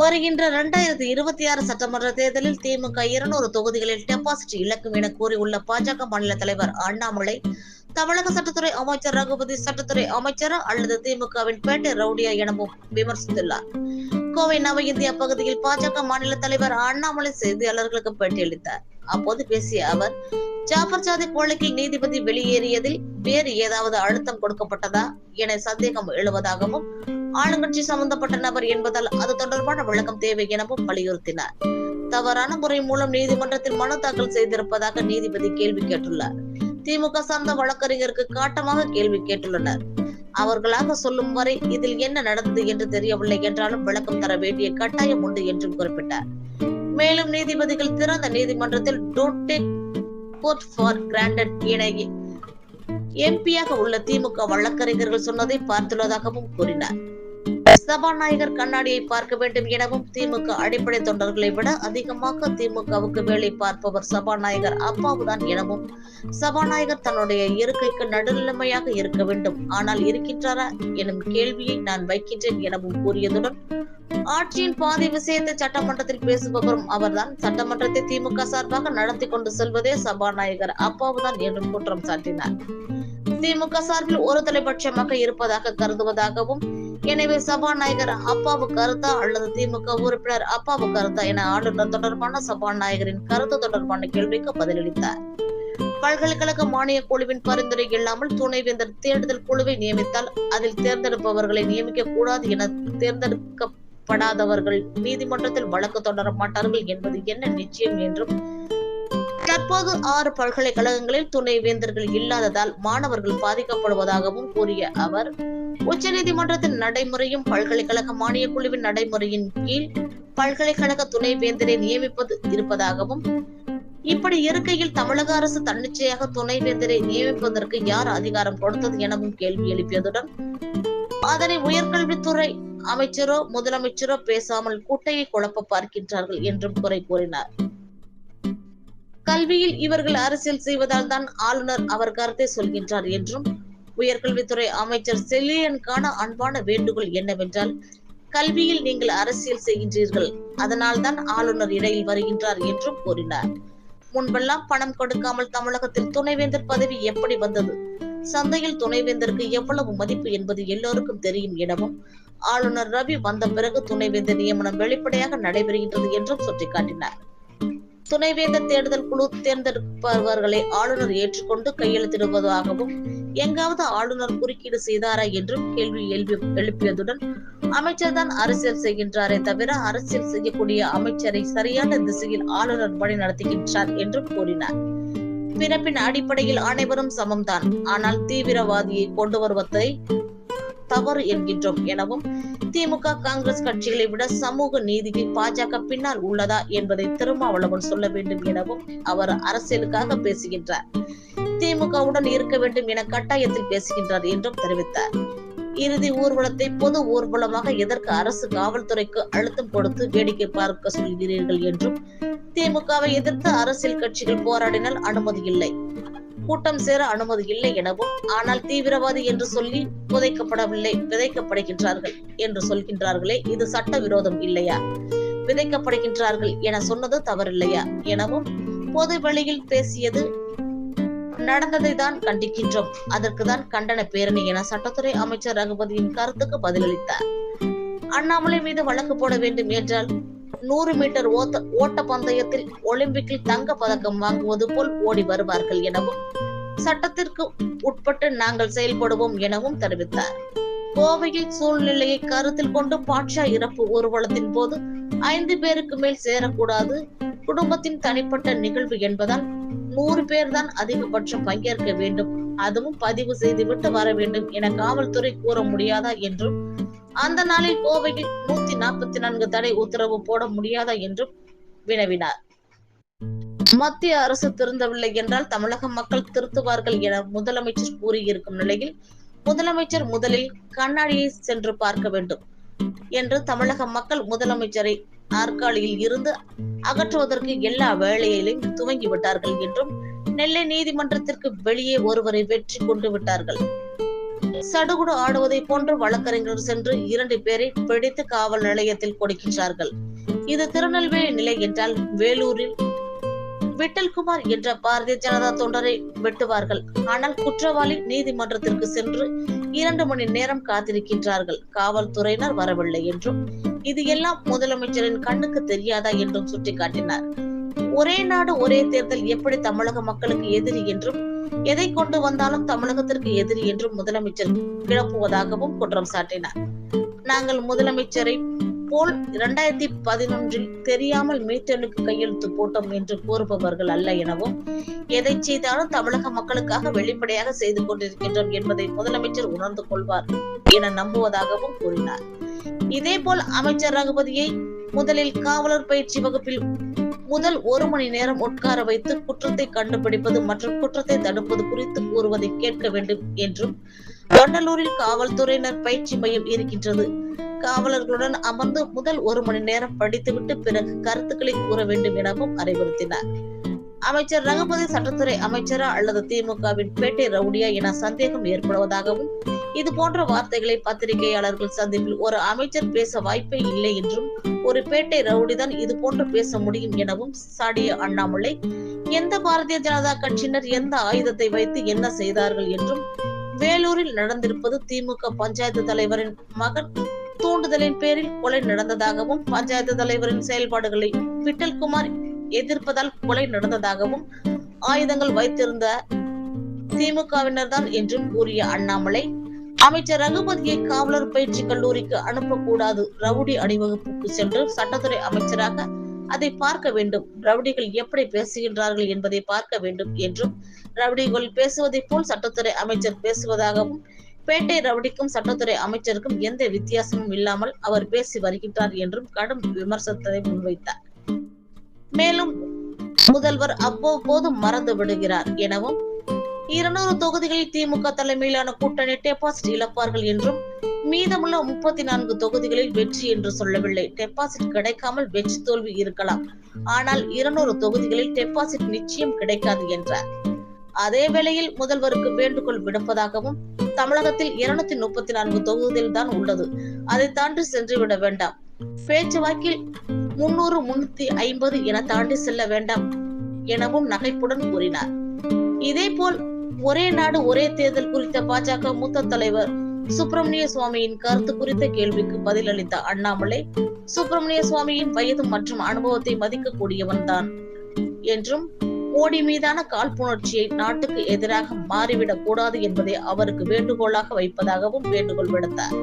வருகின்ற இரண்டாயிரத்தி இருபத்தி ஆறு சட்டமன்ற தேர்தலில் திமுக இருநூறு தொகுதிகளில் டெபாசிட் இழக்கும் என கூறியுள்ள பாஜக மாநில தலைவர் அண்ணாமலை தமிழக சட்டத்துறை அமைச்சர் ரகுபதி சட்டத்துறை அமைச்சர் அல்லது திமுகவின் பேட்டை ரவுடியா எனவும் விமர்சித்துள்ளார். கோவை நவ இந்தியா பகுதியில் பாஜக மாநில தலைவர் அண்ணாமலை செய்தியாளர்களுக்கு பேட்டியளித்தார் அப்போது பேசிய அவர் ஜாஃபர் சாதி கொலைக்கு நீதிபதி வெளியேறியதில் வேறு ஏதாவது அழுத்தம் கொடுக்கப்பட்டதா என சந்தேகம் எழுவதாகவும் ஆளுங்கட்சி சம்பந்தப்பட்ட நபர் என்பதால் அது தொடர்பான விளக்கம் தேவை எனவும் வலியுறுத்தினார். தவறான முறை மூலம் நீதிமன்றத்தில் மனு தாக்கல் செய்திருப்பதாக நீதிபதி கேள்வி கேட்டுள்ளார். திமுக சார்ந்த வழக்கறிஞருக்கு காட்டமாக கேள்வி கேட்டுள்ளனர். அவர்களாக சொல்லும் வரை இதில் என்ன நடந்தது என்று தெரியவில்லை என்றாலும் விளக்கம் தர வேண்டிய கட்டாயம் உண்டு என்றும் குறிப்பிட்டார். மேலும் நீதிபதிகள் திறந்த நீதிமன்றத்தில் don't take court for granted எம்பியாக உள்ள திமுக வழக்கறிஞர்கள் சொன்னதை பார்த்துள்ளதாகவும் கூறினார். சபாநாயகர் கண்ணாடியை பார்க்க வேண்டும் எனவும் திமுக அடிப்படை தொண்டர்களை விட அதிகமாக திமுகவுக்கு வேலை பார்ப்பவர் சபாநாயகர் அப்பாவுதான் எனவும் சபாநாயகர் தன்னுடைய இருக்கைக்கு நடுநிலைமையாக இருக்க வேண்டும். ஆனால் இருக்கின்றாரா எனும் கேள்வியை நான் வைக்கின்றேன் எனவும் கூறியதுடன் ஆட்சியின் பாதி விஷயத்தை சட்டமன்றத்தில் பேசுபவரும் அவர்தான். சட்டமன்றத்தை திமுக சார்பாக நடத்தி கொண்டு செல்வதே சபாநாயகர் அப்பாவுதான் என்றும் குற்றம் சாட்டினார். திமுக சார்பில் ஒரு தலைபட்சமாக இருப்பதாக கருதுவதாகவும் எனவே சபாநாயகர் அப்பாவு கருத்தா அல்லது திமுக உறுப்பினர் அப்பாவு கருத்தா என ஆளுநர் தொடர்பான சபாநாயகரின் கருத்து தொடர்பான கேள்விக்கு பதிலளித்தார். பல்கலைக்கழக மானிய குழுவின் பரிந்துரை இல்லாமல் துணைவேந்தர் தேர்தல் குழுவை நியமித்தால் அதில் தேர்ந்தெடுப்பவர்களை நியமிக்க கூடாது என தேர்ந்தெடுக்கப்படாதவர்கள் நீதிமன்றத்தில் வழக்கு தொடர மாட்டார்கள் என்பது என்ன நிச்சயம் என்றும் தற்போது ஆறு பல்கலைக்கழகங்களில் துணைவேந்தர்கள் இல்லாததால் மாணவர்கள் பாதிக்கப்படுவதாகவும் கூறிய அவர் உச்சநீதிமன்றத்தின் நடைமுறையும் பல்கலைக்கழக மானிய குழுவின் நடைமுறையின் கீழ் பல்கலைக்கழக துணைவேந்தரை நியமிப்பது இருப்பதாகவும் இப்படி இருக்கையில் தமிழக அரசு தன்னிச்சையாக துணைவேந்தரை நியமிப்பதற்கு யார் அதிகாரம் கொடுத்தது எனவும் கேள்வி எழுப்பியதுடன் அதனை உயர்கல்வித்துறை அமைச்சரோ முதலமைச்சரோ பேசாமல் கூட்டையை குழப்ப பார்க்கின்றார்கள் என்றும் குறை கூறினார். கல்வியில் இவர்கள் அரசியல் செய்வதால் தான் ஆளுநர் அவர் கருத்தை சொல்கின்றார் என்றும் உயர்கல்வித்துறை அமைச்சர் செல்லியனுக்கான அன்பான வேண்டுகோள் என்னவென்றால் கல்வியில் நீங்கள் அரசியல் செய்கின்றீர்கள் அதனால் தான் ஆளுநர் இடையில் வருகின்றார் என்றும் கூறினார். முன்பெல்லாம் பணம் கொடுக்காமல் தமிழகத்தில் துணைவேந்தர் பதவி எப்படி வந்தது? சந்தையில் துணைவேந்தருக்கு எவ்வளவு மதிப்பு என்பது எல்லோருக்கும் தெரியும் எனவும் ஆளுநர் ரவி வந்த பிறகு துணைவேந்தர் நியமனம் வெளிப்படையாக நடைபெறுகின்றது என்றும் சுட்டிக்காட்டினார். துணைவேந்தர் தேர்தல் குழு தேர்ந்தெடுப்பவர்களை ஆளுநர் ஏற்றுக்கொண்டு கையெழுத்திடுவதாகவும் எங்காவது ஆளுநர் குறுக்கீடு செய்தாரா என்றும் கேள்வி எழுப்பியதுடன் அமைச்சர் தான் அரசியல் செய்கின்றாரே தவிர அரசியல் செய்யக்கூடிய அமைச்சரை சரியான திசையில் ஆளுநர் வழி நடத்துகின்றார் என்றும் கூறினார். பிறப்பின் அடிப்படையில் அனைவரும் சமம்தான். ஆனால் தீவிரவாதியை கொண்டு வருவதை தவறு என்கின்றோம் எனவும் திமுக காங்கிரஸ் கட்சிகளை விட சமூக நீதிக்கு பாஜக பின்னால் உள்ளதா என்பதை திருமாவளவன் சொல்ல வேண்டும் எனவும் அவர் அரசியலுக்காக பேசுகின்றார். திமுகவுடன் இருக்க வேண்டும் என கட்டாயத்தில் பேசுகின்றார் என்றும் தெரிவித்தார். இறுதி ஊர்வலத்தை பொது ஊர்வலமாக எதற்கு அரசு காவல்துறைக்கு அழுத்தம் கொடுத்து வேடிக்கை பார்க்க சொல்கிறீர்கள் என்றும் திமுகவை எதிர்த்து அரசியல் கட்சிகள் போராடினால் அனுமதி இல்லை. கூட்டம் சேர அனுமதி இல்லை எனவும் ஆனால் தீவிரவாதி என்று சொல்லி புதைக்கப்படவில்லை விதைக்கப்படுகின்றார்கள் என்று சொல்கின்றார்களே இது சட்ட விரோதம் இல்லையா? விதைக்கப்படுகின்றார்கள் என சொன்னது தவறில்லையா? எனவும் பொது வெளியில் பேசியது நடந்ததை தான் கண்டிக்கின்றோம். அதற்கு தான் கண்டன பேரணி என சட்டத்துறை அமைச்சர் ரகுபதியின் கருத்துக்கு பதிலளித்தார். அண்ணாமலை மீது வழக்கு போட வேண்டும் என்றால் நூறு மீட்டர் ஓட்ட ஓட்ட பந்தயத்தில் ஒலிம்பிக்கில் தங்க பதக்கம் வாங்குவது போல் ஓடி வருவார்கள் எனவும் சட்டத்திற்கு உட்பட்டு நாங்கள் செயல்படுவோம் எனவும் தெரிவித்தார். கோவையில் சூழ்நிலையை கருத்தில் கொண்டு பாட்ஷா இறப்பு ஊர்வலத்தின் போது ஐந்து பேருக்கு மேல் சேரக்கூடாது குடும்பத்தின் தனிப்பட்ட நிகழ்வு என்பதால் நூறு பேர் தான் அதிகபட்சம் பங்கேற்க வேண்டும் அதுவும் பதிவு செய்துவிட்டு வர வேண்டும் என காவல்துறை கூற முடியாதா என்றும் அந்த நாளில் கோவையில் நூத்தி நாற்பத்தி நான்கு தடை உத்தரவு போட முடியாதா என்றும் வினவினார். மத்திய அரசு திருந்தவில்லை என்றால் தமிழக மக்கள் திருத்துவார்கள் என முதலமைச்சர் கூறியிருக்கும் நிலையில் முதலமைச்சர் முதலில் கண்ணாடியை சென்று பார்க்க வேண்டும் என்று தமிழக மக்கள் முதலமைச்சரை நாற்காலியில் இருந்து அகற்றுவதற்கு எல்லா வேலையிலும் துவங்கி விட்டார்கள் என்றும் நெல்லை நீதிமன்றத்திற்கு வெளியே ஒருவரை வெற்றி கொண்டு விட்டார்கள். சடுகுடு ஆடுவதை போன்று வழக்கறிஞர் சென்று இரண்டு பேரை பிடித்து காவல் நிலையத்தில் கொடுக்கின்றார்கள். இது திருநெல்வேலி நிலை என்றால் வேலூரில். விட்டல்குமார் என்ற பாரதிய ஜனதா தொண்டரை வெட்டுவார்கள். ஆனால் குற்றவாளி நீதிமன்றத்திற்கு சென்று இரண்டு மணி நேரம் காத்திருக்கின்றார்கள். காவல்துறையினர் வரவில்லை என்றும் இது எல்லாம் முதலமைச்சரின் கண்ணுக்கு தெரியாதா என்றும் சுட்டிக்காட்டினார். ஒரே நாடு ஒரே தேர்தல் எப்படி தமிழக மக்களுக்கு எதிரி என்றும் எதை கொண்டு வந்தாலும் தமிழகத்திற்கு எதிரி என்றும் முதலமைச்சர் கிளப்புவதாகவும் குற்றம் சாட்டினார். நாங்கள் முதலமைச்சரை போல் இரண்டாயிரத்தி பதினொன்றில் தெரியாமல் மீட்டனுக்கு கையெழுத்து போட்டோம் என்று கூறுபவர்கள் அல்ல எனவும் எதை செய்தாலும் தமிழக மக்களுக்காக வெளிப்படையாக செய்து கொண்டிருக்கின்றோம் என்பதை முதலமைச்சர் உணர்ந்து கொள்வார் என நம்புவதாகவும் கூறினார். இதேபோல் அமைச்சர் ரகுபதியை முதலில் காவலர் பயிற்சி வகுப்பில் முதல் ஒரு மணி நேரம் உட்கார வைத்து குற்றத்தை கண்டுபிடிப்பது மற்றும் குற்றத்தை தடுப்பது குறித்து கூறுவதை கேட்க வேண்டும் என்றும் வண்டலூரில் காவல்துறையினர் பயிற்சி மையம் இருக்கின்றது. காவலர்களுடன் அமர்ந்து முதல் ஒரு மணி நேரம் படித்துவிட்டு பிறகு கருத்துக்களை கூற வேண்டும் எனவும் அறிவுறுத்தினார். அமைச்சர் ரகுபதி சட்டத்துறை அமைச்சரா அல்லது திமுகவின் பேட்டை ரவுடியா என சந்தேகம் ஏற்படுவதாகவும் இது போன்ற வார்த்தைகளை பத்திரிகையாளர்கள் சந்திப்பில் ஒரு அமைச்சர் பேச வாய்ப்பே இல்லை என்றும் ஒரு பேட்டை ரவுடிதான் இது போன்று பேச முடியும் எனவும் சாடிய அண்ணாமலை எந்த பாரதிய ஜனதா கட்சியினர் எந்த ஆயுதத்தை வைத்து என்ன செய்தார்கள் என்றும் வேலூரில் நடந்திருப்பது திமுக பஞ்சாயத்து தலைவரின் மகன் தூண்டுதலின் பேரில் கொலை நடந்ததாகவும் பஞ்சாயத்து தலைவரின் செயல்பாடுகளை விட்டல்குமார் எதிர்ப்பதால் கொலை நடந்ததாகவும் ஆயுதங்கள் வைத்திருந்த திமுகவினர் தான் என்றும் கூறிய அண்ணாமலை அமைச்சர் ரகுபதியை காவலர் பயிற்சி கல்லூரிக்கு அனுப்பக்கூடாது. ரவுடி அணிவகுப்புக்கு சென்று சட்டத்துறை அமைச்சராக அதை பார்க்க வேண்டும். ரவுடிகள் எப்படி பேசுகின்றார்கள் என்பதை பார்க்க வேண்டும் என்றும் ரவுடிகள் பேசுவதை போல் சட்டத்துறை அமைச்சர் பேசுவதாகவும் பேட்டை ரவுடிக்கும் சட்டத்துறை அமைச்சருக்கும் எந்த வித்தியாசமும் இல்லாமல் அவர் பேசி வருகின்றார் என்றும் கடும் விமர்சனத்தை முன்வைத்தார். மேலும் முதல்வர் அவ்வப்போது மறந்து விடுகிறார் எனவும் இருநூறு தொகுதிகளில் திமுக தலைமையிலான கூட்டணி டெபாசிட் இழப்பார்கள் என்றும் மீதமுள்ள முப்பத்தி நான்கு தொகுதிகளில் வெற்றி என்று சொல்லவில்லை. டெபாசிட் கிடைக்காமல் வெற்றி தோல்வி இருக்கலாம். ஆனால் இருநூறு தொகுதிகளில் டெபாசிட் நிச்சயம் கிடைக்காது என்றார். அதே வேளையில் முதல்வருக்கு வேண்டுகோள் விடுப்பதாகவும் தமிழகத்தில் இருநூத்தி முப்பத்தி நான்கு தொகுதியில் தான் உள்ளது. அதை தாண்டி சென்று விட வேண்டாம். பேச்சுவாக்கில் முன்னூறு முன்னூத்தி ஐம்பது என தாண்டி செல்ல வேண்டாம் எனவும் நகைப்புடன் கூறினார். இதே போல் ஒரே நாடு ஒரே தேர்தல் குறித்த பாஜக மூத்த தலைவர் சுப்பிரமணிய சுவாமியின் கருத்து குறித்த கேள்விக்கு பதிலளித்த அண்ணாமலை சுப்பிரமணிய சுவாமியின் வயது மற்றும் அனுபவத்தை மதிக்கக்கூடியவன் தான் என்றும் மோடி மீதான காழ்ப்புணர்ச்சியை நாட்டுக்கு எதிராக மாறிவிடக் கூடாது என்பதை அவருக்கு வேண்டுகோளாக வைப்பதாகவும் வேண்டுகோள் விடுத்தார்.